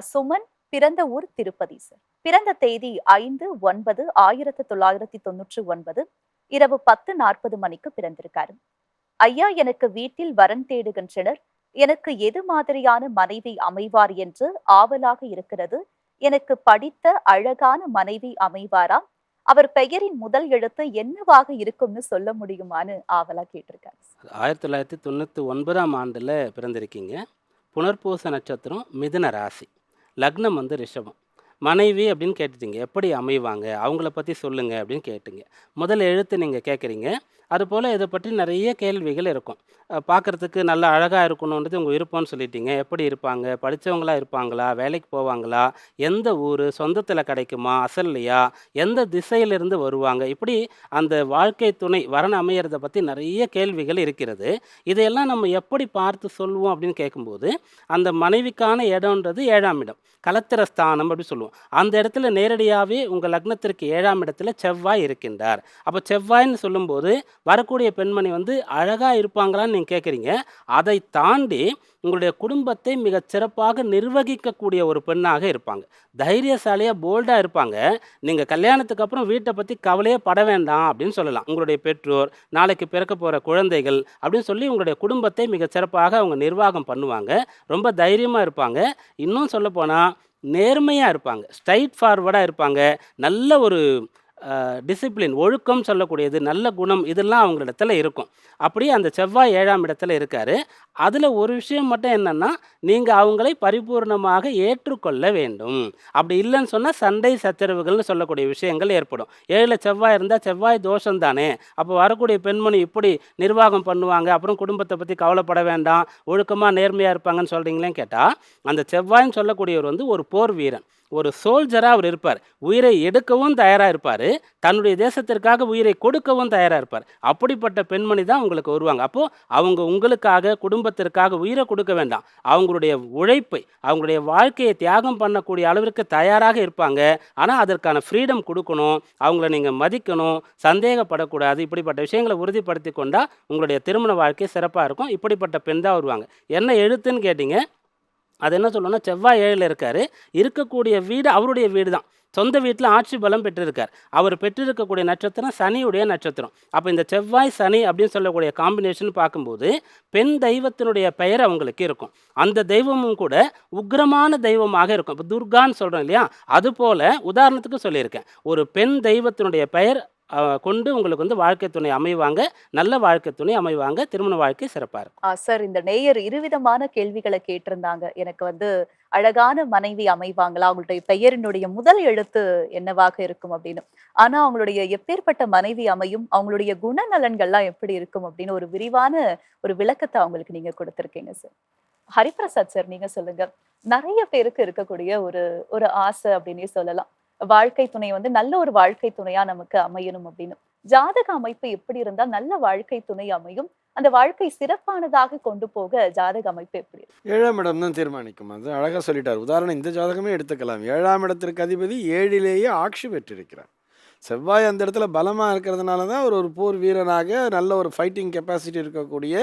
சுமன் பிறந்த ஊர் திருப்பதி சார். பிறந்த தேதி ஐந்து ஒன்பது ஆயிரத்தி தொள்ளாயிரத்தி தொன்னூற்றி ஒன்பது. இரவு பத்து நாற்பது மணிக்கு பிறந்திருக்காரு. ஐயா எனக்கு வீட்டில் வரன் தேடுகின்றனர். எனக்கு எது மாதிரியான மனைவி அமைவார் என்று ஆவலாக இருக்கிறது. எனக்கு படித்த அழகான மனைவி அமைவாரா? அவர் பெயரின் முதல் எழுத்து என்னவாக இருக்கும்னு சொல்ல முடியுமான்னு ஆவலா கேட்டிருக்காரு ஆயிரத்தி தொள்ளாயிரத்தி தொண்ணூற்றி ஒன்பதாம் ஆண்டில் பிறந்திருக்கீங்க. புனர்பூச நட்சத்திரம் மிதுன ராசி. லக்னம் வந்து ரிஷபம். மனைவி அப்படின்னு கேட்டுட்டீங்க எப்படி அமைவாங்க? அவங்கள பற்றி சொல்லுங்கள் அப்படின்னு கேட்டுங்க. முதல் எழுத்து நீங்கள் கேட்குறீங்க அதுபோல் இதை பற்றி நிறைய கேள்விகள் இருக்கும். பார்க்குறதுக்கு நல்லா அழகாக இருக்கணுன்றது உங்கள் விருப்பம்னு சொல்லிட்டீங்க. எப்படி இருப்பாங்க? படித்தவங்களாக இருப்பாங்களா? வேலைக்கு போவாங்களா? எந்த ஊர்? சொந்தத்தில் கிடைக்குமா? அசல்லையா? எந்த திசையிலிருந்து வருவாங்க? இப்படி அந்த வாழ்க்கை துணை வரன் அமையறதை பற்றி நிறைய கேள்விகள் இருக்கிறது. இதையெல்லாம் நம்ம எப்படி பார்த்து சொல்லுவோம் அப்படின்னு கேட்கும்போது அந்த மனைவிக்கான இடம்ன்றது ஏழாம் இடம். கலத்திர ஸ்தானம் அப்படி சொல்லுவோம். அந்த இடத்துல நேரடியாகவே உங்கள் லக்னத்திற்கு ஏழாம் இடத்துல செவ்வாய் இருக்கின்றார். அப்போ செவ்வாய்ன்னு சொல்லும்போது வரக்கூடிய பெண்மணி வந்து அழகாக இருப்பாங்களான்னு நீங்கள் கேட்குறீங்க அதை தாண்டி உங்களுடைய குடும்பத்தை மிக சிறப்பாக நிர்வகிக்கக்கூடிய ஒரு பெண்ணாக இருப்பாங்க. தைரியசாலியாக போல்டாக இருப்பாங்க. நீங்கள் கல்யாணத்துக்கு அப்புறம் வீட்டை பற்றி கவலையே பட வேண்டாம் அப்படின்னு சொல்லலாம். உங்களுடைய பெற்றோர் நாளைக்கு பிறக்க போகிற குழந்தைகள் அப்படின்னு சொல்லி உங்களுடைய குடும்பத்தை மிக சிறப்பாக அவங்க நிர்வாகம் பண்ணுவாங்க. ரொம்ப தைரியமாக இருப்பாங்க. இன்னும் சொல்லப்போனால் நேர்மையாக இருப்பாங்க. ஸ்ட்ரைட் ஃபார்வர்டாக இருப்பாங்க. நல்ல ஒரு டிசிப்ளின் ஒழுக்கம் சொல்லக்கூடியது நல்ல குணம் இதெல்லாம் அவங்களிடத்துல இருக்கும். அப்படியே அந்த செவ்வாய் ஏழாம் இடத்துல இருக்கார். அதில் ஒரு விஷயம் மட்டும் என்னென்னா நீங்கள் அவங்களை பரிபூர்ணமாக ஏற்றுக்கொள்ள வேண்டும். அப்படி இல்லைன்னு சொன்னால் சண்டை சச்சரவுகள்னு சொல்லக்கூடிய விஷயங்கள் ஏற்படும். ஏழில் செவ்வாய் இருந்தால் செவ்வாய் தோஷம் தானே அப்போ வரக்கூடிய பெண்மணி இப்படி நிர்வாகம் பண்ணுவாங்க அப்புறம் குடும்பத்தை பற்றி கவலைப்பட வேண்டாம் ஒழுக்கமாக நேர்மையாக இருப்பாங்கன்னு சொல்கிறீங்களேன்னு கேட்டால் அந்த செவ்வாய்ன்னு சொல்லக்கூடியவர் வந்து ஒரு போர் வீரன் ஒரு சோல்ஜராக அவர் இருப்பார். உயிரை எடுக்கவும் தயாராக இருப்பார். தன்னுடைய தேசத்திற்காக உயிரை கொடுக்கவும் தயாராக இருப்பார். அப்படிப்பட்ட பெண்மணி தான் உங்களுக்கு வருவாங்க. அப்போது அவங்க உங்களுக்காக குடும்பத்திற்காக உயிரை கொடுக்க வேண்டாம். அவங்களுடைய உழைப்பை அவங்களுடைய வாழ்க்கையை தியாகம் பண்ணக்கூடிய அளவிற்கு தயாராக இருப்பாங்க. ஆனால் அதற்கான ஃப்ரீடம் கொடுக்கணும். அவங்கள நீங்கள் மதிக்கணும். சந்தேகப்படக்கூடாது. இப்படிப்பட்ட விஷயங்களை உறுதிப்படுத்தி கொண்டால் உங்களுடைய திருமண வாழ்க்கை சிறப்பாக இருக்கும். இப்படிப்பட்ட பெண் தான் வருவாங்க. என்ன எழுத்துன்னு கேட்டிங்க? அது என்ன சொல்லணும்னா செவ்வாய் ஏழில் இருக்கார். இருக்கக்கூடிய வீடு அவருடைய வீடு தான் சொந்த வீட்டில் ஆட்சி பலம் பெற்றிருக்கார். அவர் பெற்றிருக்கக்கூடிய நட்சத்திரம் சனியுடைய நட்சத்திரம். அப்போ இந்த செவ்வாய் சனி அப்படின்னு சொல்லக்கூடிய காம்பினேஷன் பார்க்கும்போது பெண் தெய்வத்தினுடைய பெயர் அவங்களுக்கு இருக்கும். அந்த தெய்வமும் கூட உக்ரமான தெய்வமாக இருக்கும். இப்போ துர்கான்னு சொல்கிறோம் இல்லையா? அதுபோல் உதாரணத்துக்கு சொல்லியிருக்கேன். ஒரு பெண் தெய்வத்தினுடைய பெயர் கொண்டு உங்களுக்கு வந்து வாழ்க்கை துணை அமைவாங்க. நல்ல வாழ்க்கை துணை அமைவாங்க. திருமண வாழ்க்கை சிறப்பாக இருக்கும். சார் இந்த நேயர் இருவிதமான கேள்விகளை கேட்டிருந்தாங்க. எனக்கு வந்து அழகான மனைவி அமைவாங்களா? அவங்களுடைய பெயரினுடைய முதல் எழுத்து என்னவாக இருக்கும் அப்படின்னு. ஆனா அவங்களுடைய எப்பேற்பட்ட மனைவி அமையும் அவங்களுடைய குணநலன்கள்லாம் எப்படி இருக்கும் அப்படின்னு ஒரு விரிவான ஒரு விளக்கத்தை அவங்களுக்கு நீங்க கொடுத்துருக்கீங்க சார். ஹரிபிரசாத் சார் நீங்க சொல்லுங்க. நிறைய பேருக்கு இருக்கக்கூடிய ஒரு ஒரு ஆசை அப்படின்னே சொல்லலாம். வாழ்க்கை துணை வந்து நல்ல ஒரு வாழ்க்கை துணையா நமக்கு அமையணும் அப்படின்னு. ஜாதக அமைப்பு எப்படி இருந்தா நல்ல வாழ்க்கை துணை அமையும். அந்த வாழ்க்கை சிறப்பானதாக கொண்டு போக ஜாதக அமைப்பு எப்படி ஏழாம் இடம் தான் தீர்மானிக்கும். அது அழகாக சொல்லிட்டார். உதாரணம் இந்த ஜாதகமே எடுத்துக்கலாம். ஏழாம் இடத்திற்கு அதிபதி ஏழிலேயே ஆட்சி பெற்றிருக்கிறார். செவ்வாய் அந்த இடத்துல பலமாக இருக்கிறதுனால தான் அவர் ஒரு போர் வீரனாக நல்ல ஒரு ஃபைட்டிங் கெப்பாசிட்டி இருக்கக்கூடிய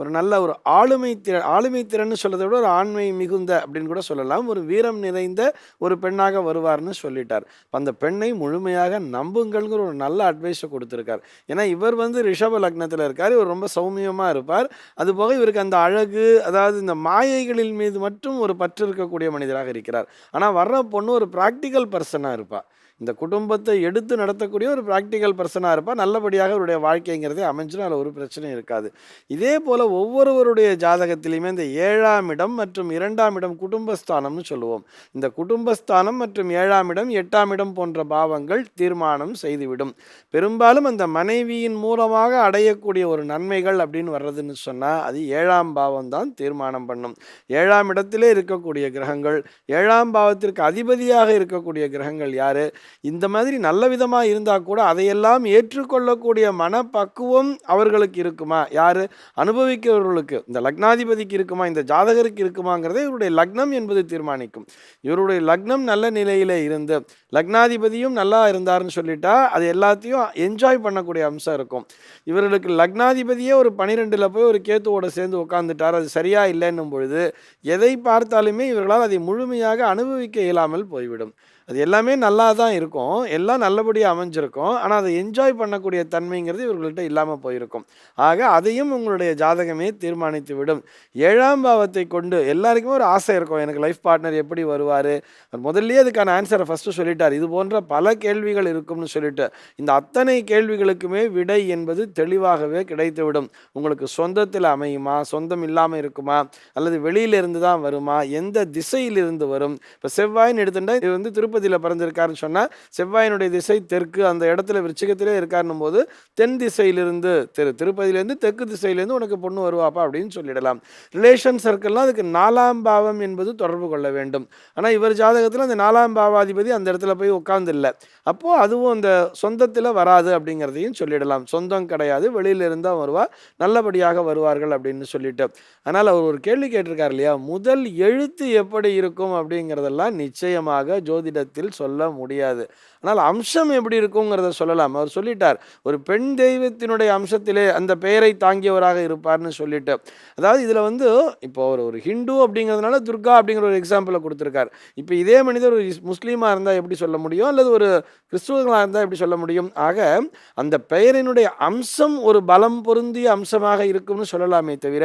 ஒரு நல்ல ஒரு ஆளுமை திறன் ஆளுமை திறன்னு சொல்கிறத விட ஒரு ஆண்மை மிகுந்த அப்படின்னு கூட சொல்லலாம். ஒரு வீரம் நிறைந்த ஒரு பெண்ணாக வருவார்னு சொல்லிட்டார். அந்த பெண்ணை முழுமையாக நம்புங்கள்ங்கிற ஒரு நல்ல அட்வைஸை கொடுத்துருக்கார். ஏன்னா இவர் வந்து ரிஷப லக்னத்தில் இருக்கார். இவர் ரொம்ப சௌமியமாக இருப்பார். அதுபோக இவருக்கு அந்த அழகு அதாவது இந்த மாயைகளின் மீது மட்டும் ஒரு பற்று இருக்கக்கூடிய மனிதராக இருக்கிறார். ஆனால் வர்ற பொண்ணு ஒரு ப்ராக்டிக்கல் பர்சனாக இருப்பாள் இந்த குடும்பத்தை எடுத்து நடத்தக்கூடிய ஒரு ப்ராக்டிக்கல் பர்சனாக இருப்பால் நல்லபடியாக அவருடைய வாழ்க்கைங்கிறதே அமைஞ்சிடும் அதில் ஒரு பிரச்சனையும் இருக்காது. இதே போல் ஒவ்வொருவருடைய ஜாதகத்திலையுமே இந்த ஏழாம் இடம் மற்றும் இரண்டாம் இடம் குடும்பஸ்தானம்னு சொல்லுவோம். இந்த குடும்பஸ்தானம் மற்றும் ஏழாம் இடம் எட்டாம் இடம் போன்ற பாவங்கள் தீர்மானம் செய்துவிடும். பெரும்பாலும் அந்த மனைவியின் மூலமாக அடையக்கூடிய ஒரு நன்மைகள் அப்படின்னு வர்றதுன்னு சொன்னால் அது ஏழாம் பாவம் தான் தீர்மானம் பண்ணும். ஏழாம் இடத்திலே இருக்கக்கூடிய கிரகங்கள் ஏழாம் பாவத்திற்கு அதிபதியாக இருக்கக்கூடிய கிரகங்கள் யார்? இந்த மாதிரி நல்ல விதமாக இருந்தால் கூட அதையெல்லாம் ஏற்றுக்கொள்ளக்கூடிய மனப்பக்குவம் அவர்களுக்கு இருக்குமா? யார்? அனுபவிக்கிறவர்களுக்கு. இந்த லக்னாதிபதிக்கு இருக்குமா? இந்த ஜாதகருக்கு இருக்குமாங்கிறதை இவருடைய லக்னம் என்பது தீர்மானிக்கும். இவருடைய லக்னம் நல்ல நிலையில் இருந்து லக்னாதிபதியும் நல்லா இருந்தாருன்னு சொல்லிட்டா அது எல்லாத்தையும் என்ஜாய் பண்ணக்கூடிய அம்சம் இருக்கும். இவர்களுக்கு லக்னாதிபதியே ஒரு பனிரெண்டில் போய் ஒரு கேத்துவோட சேர்ந்து உட்காந்துட்டார் அது சரியா இல்லைன்னும் பொழுது எதை பார்த்தாலுமே இவர்களால் அதை முழுமையாக அனுபவிக்க இயலாமல் போய்விடும். அது எல்லாமே நல்லா தான் இருக்கும். எல்லாம் நல்லபடியாக அமைஞ்சிருக்கும். ஆனால் அதை என்ஜாய் பண்ணக்கூடிய தன்மைங்கிறது இவர்கள்ட்ட இல்லாமல் போயிருக்கும். ஆக அதையும் உங்களுடைய ஜாதகமே தீர்மானித்து விடும். ஏழாம் பாவத்தை கொண்டு எல்லாருக்குமே ஒரு ஆசை இருக்கும். எனக்கு லைஃப் பார்ட்னர் எப்படி வருவார்? முதல்லயே அதுக்கான ஆன்சரை ஃபஸ்ட்டு சொல்லிட்டார். இது போன்ற பல கேள்விகள் இருக்கும்னு சொல்லிட்டு இந்த அத்தனை கேள்விகளுக்குமே விடை என்பது தெளிவாகவே கிடைத்துவிடும். உங்களுக்கு சொந்தத்தில் அமையுமா? சொந்தம் இல்லாமல் இருக்குமா? அல்லது வெளியிலிருந்து தான் வருமா? எந்த திசையிலிருந்து வரும்? இப்போ செவ்வாயின்னு எடுத்துட்டா இது வந்து திருப்பதியில் பிறந்திருக்காருன்னு சொன்னால் செவ்வாயினுடைய திசை தெற்கு அந்த இடத்துல விருச்சிகத்திலே இருக்காருன்னும் போது தென் திசையிலிருந்து திரு திருப்பதியிலேருந்து தெற்கு திசையிலேருந்து உனக்கு பொண்ணு வருவாப்பா அப்படின்னு சொல்லிடலாம். ரிலேஷன் சர்க்கிள்லாம் அதுக்கு நாலாம் பாவம் என்பது தொடர்பு கொள்ள வேண்டும். ஆனால் இவர் ஜாதகத்தில் அந்த நாலாம் பாவாதிபதி அந்த இடத்துல போய் உட்கார்ந்து இல்லை அப்போது அதுவும் அந்த சொந்தத்தில் வராது அப்படிங்கிறதையும் சொல்லிடலாம். சொந்தம் கிடையாது வெளியிலிருந்து இருந்தால் வருவா நல்லபடியாக வருவார்கள் அப்படின்னு சொல்லிட்டு. அதனால் அவர் ஒரு கேள்வி கேட்டிருக்கார் இல்லையா? முதல் எழுத்து எப்படி இருக்கும் அப்படிங்கிறதெல்லாம் நிச்சயமாக ஜோதிட ஜோதிடத்தில் சொல்ல முடியாது. ஆனால் அம்சம் எப்படி இருக்குங்கிறத சொல்லலாம். அவர் சொல்லிட்டார் ஒரு பெண் தெய்வத்தினுடைய அம்சத்திலே அந்த பெயரை தாங்கியவராக இருப்பார்னு சொல்லிட்டு. அதாவது இதில் வந்து இப்போ ஒரு ஒரு ஹிந்து அப்படிங்கிறதுனால துர்கா அப்படிங்கிற ஒரு எக்ஸாம்பிளை கொடுத்துருக்கார். இப்போ இதே மனிதர் ஒரு முஸ்லீமாக முஸ்லீமா இருந்தால் எப்படி சொல்ல முடியும்? அல்லது ஒரு கிறிஸ்துவர்களாக இருந்தால் எப்படி சொல்ல முடியும்? ஆக அந்த பெயரினுடைய அம்சம் ஒரு பலம் பொருந்திய அம்சமாக இருக்கும்னு சொல்லலாமே தவிர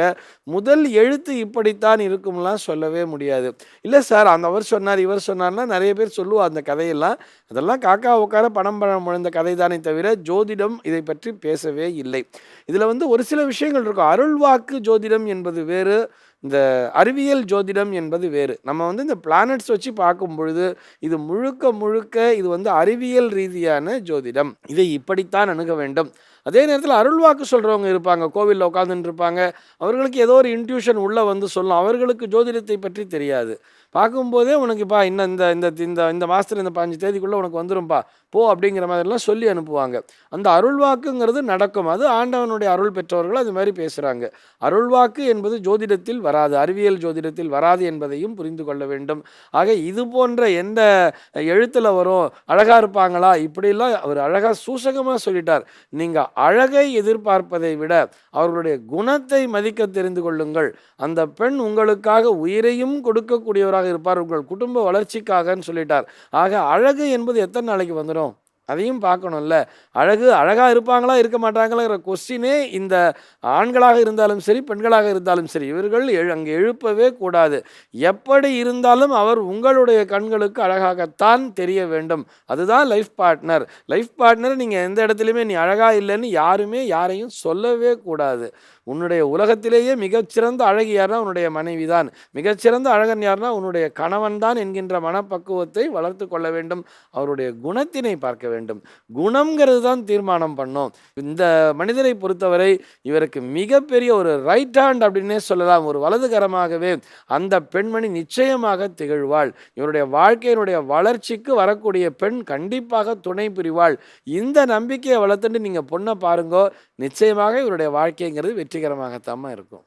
முதல் எழுத்து இப்படித்தான் இருக்கும்லாம் சொல்லவே முடியாது. இல்லை சார் அந்த அவர் சொன்னார் இவர் சொன்னார்னா நிறைய பேர் சொல்லுவா அந்த கதையெல்லாம். அதெல்லாம் காக்கா உட்கார பணம் பணம் முழந்த கதை தானே தவிர ஜோதிடம் இதை பற்றி பேசவே இல்லை. இதில் வந்து ஒரு சில விஷயங்கள் இருக்கும். அருள்வாக்கு ஜோதிடம் என்பது வேறு இந்த அறிவியல் ஜோதிடம் என்பது வேறு. நம்ம வந்து இந்த பிளானட்ஸ் வச்சு பார்க்கும் பொழுது இது முழுக்க முழுக்க இது வந்து அறிவியல் ரீதியான ஜோதிடம். இதை இப்படித்தான் அணுக வேண்டும். அதே நேரத்தில் அருள்வாக்கு சொல்கிறவங்க இருப்பாங்க. கோவிலில் உட்காந்துட்டு இருப்பாங்க. அவர்களுக்கு ஏதோ ஒரு இன்ட்யூஷன் உள்ளே வந்து சொல்லும் அவர்களுக்கு ஜோதிடத்தை பற்றி தெரியாது. பார்க்கும்போதே உனக்குப்பா இன்னும் இந்த இந்த இந்த இந்த மாதத்தில் இந்த பாஞ்சு தேதிக்குள்ளே உனக்கு வந்துடும்பா போ அப்படிங்கிற மாதிரிலாம் சொல்லி அனுப்புவாங்க. அந்த அருள்வாக்குங்கிறது நடக்கும். அது ஆண்டவனுடைய அருள் பெற்றவர்கள் அது மாதிரி பேசுகிறாங்க அருள்வாக்கு என்பது ஜோதிடத்தில் வராது. அறிவியல் ஜோதிடத்தில் வராது என்பதையும் புரிந்து கொள்ள வேண்டும். ஆக இது போன்ற எந்த எழுத்தில் வரும் அழகாக இருப்பாங்களா? இப்படிலாம் அவர் அழகாக சூசகமாக சொல்லிட்டார். நீங்கள் அழகை எதிர்பார்ப்பதை விட அவர்களுடைய குணத்தை மதிக்க தெரிந்து கொள்ளுங்கள். அந்த பெண் உங்களுக்காக உயிரையும் கொடுக்கக்கூடியவராக இருப்பார். உங்கள் குடும்ப வளர்ச்சிக்காகன்னு சொல்லிட்டார். ஆக அழகு என்பது எத்தனை நாளைக்கு வந்துடும்? அதையும் பார்க்கணும்ல. அழகு அழகாக இருப்பாங்களா இருக்க மாட்டாங்களாங்கிற கொஸ்டினே இந்த ஆண்களாக இருந்தாலும் சரி பெண்களாக இருந்தாலும் சரி இவர்கள் எழு அங்கே எழுப்பவே கூடாது. எப்படி இருந்தாலும் அவர் உங்களுடைய கண்களுக்கு அழகாகத்தான் தெரிய வேண்டும். அதுதான் லைஃப் பார்ட்னர் லைஃப் பார்ட்னர் நீங்கள் எந்த இடத்துலையுமே நீ அழகாக இல்லைன்னு யாருமே யாரையும் சொல்லவே கூடாது. உன்னுடைய உலகத்திலேயே மிகச்சிறந்த அழகி யார்னா உன்னுடைய மனைவி தான். மிகச்சிறந்த அழகன் யார்னா உன்னுடைய கணவன் தான் என்கின்ற மனப்பக்குவத்தை வளர்த்து கொள்ள வேண்டும். அவருடைய குணத்தினை பார்க்க வேண்டும். குணம்ங்கிறது தான் தீர்மானம் பண்ணும். இந்த மனிதரை பொறுத்தவரை இவருக்கு மிகப்பெரிய ஒரு ரைட் ஹேண்ட் அப்படின்னே சொல்லலாம். ஒரு வலதுகரமாகவே அந்த பெண்மணி நிச்சயமாக திகழ்வாள். இவருடைய வாழ்க்கையினுடைய வளர்ச்சிக்கு வரக்கூடிய பெண் கண்டிப்பாக துணை புரிவாள். இந்த நம்பிக்கையை வளர்த்துட்டு நீங்கள் பொண்ணை பாருங்கோ. நிச்சயமாக இவருடைய வாழ்க்கைங்கிறது வெற்றி வெற்றிகரமாகத்தாம்மா இருக்கும்.